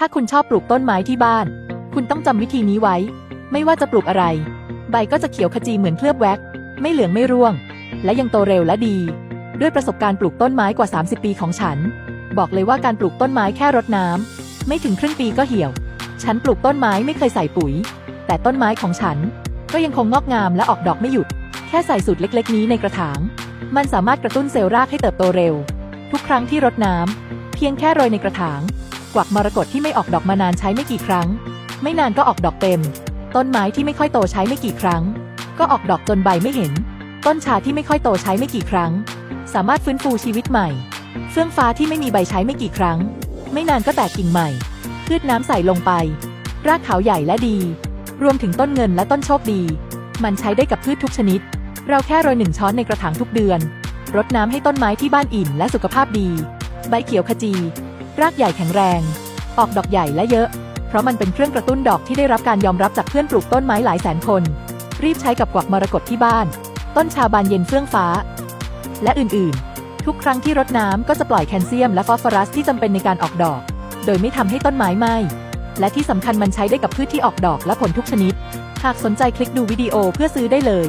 ถ้าคุณชอบปลูกต้นไม้ที่บ้าน คุณต้องจำวิธีนี้ไว้ ไม่ว่าจะปลูกอะไร ใบก็จะเขียวขจีเหมือนเคลือบแว็กซ์ไม่เหลืองไม่ร่วง และยังโตเร็วและดี ด้วยประสบการณ์ปลูกต้นไม้กว่า 30 ปีของฉัน บอกเลยว่าการปลูกต้นไม้แค่รดน้ำไม่ถึงครึ่งปีก็เหี่ยว ฉันปลูกต้นไม้ไม่เคยใส่ปุ๋ย แต่ต้นไม้ของฉัน ก็ยังคงงอกงามและออกดอกไม่หยุด แค่ใส่สูตรเล็ก ๆ นี้ในกระถาง มันสามารถกระตุ้นเซลล์รากให้เติบโตเร็ว ทุกครั้งที่รดน้ำ พียงแค่โรยในกระถาง กวักมรกตที่ไม่ออกดอกมานานใช้ไม่กี่ครั้ง ไม่นานก็ออกดอกเต็ม ต้นไม้ที่ไม่ค่อยโตใช้ไม่กี่ครั้ง ก็ออกดอกจนใบไม่เห็น ต้นชาที่ไม่ค่อยโตใช้ไม่กี่ครั้ง สามารถฟื้นฟูชีวิตใหม่ เฟื่องฟ้าที่ไม่มีใบใช้ไม่กี่ครั้ง ไม่นานก็แตกกิ่งใหม่ พืชน้ำใส่ลงไป รากขาวใหญ่และดี รวมถึงต้นเงินและต้นโชคดี มันใช้ได้กับพืชทุกชนิด เราแค่โรยหนึ่งช้อนในกระถางทุกเดือน รดน้ำให้ต้นไม้ที่บ้านอิ่มและสุขภาพดี ใบเขียวขจี รากใหญ่แข็งแรง ออกดอกใหญ่และเยอะ เพราะมันเป็นเครื่องกระตุ้นดอกที่ได้รับการยอมรับจากเพื่อนปลูกต้นไม้หลายแสนคน รีบใช้กับกวักมรกตที่บ้าน ต้นชาบานเย็นเฟื่องฟ้า และอื่นๆ ทุกครั้งที่รดน้ำก็จะปล่อยแคลเซียมและฟอสฟอรัสที่จำเป็นในการออกดอก โดยไม่ทำให้ต้นไม้ไหม้และที่สำคัญมันใช้ได้กับพืชที่ออกดอกและผลทุกชนิด หากสนใจคลิกดูวิดีโอเพื่อซื้อได้เลย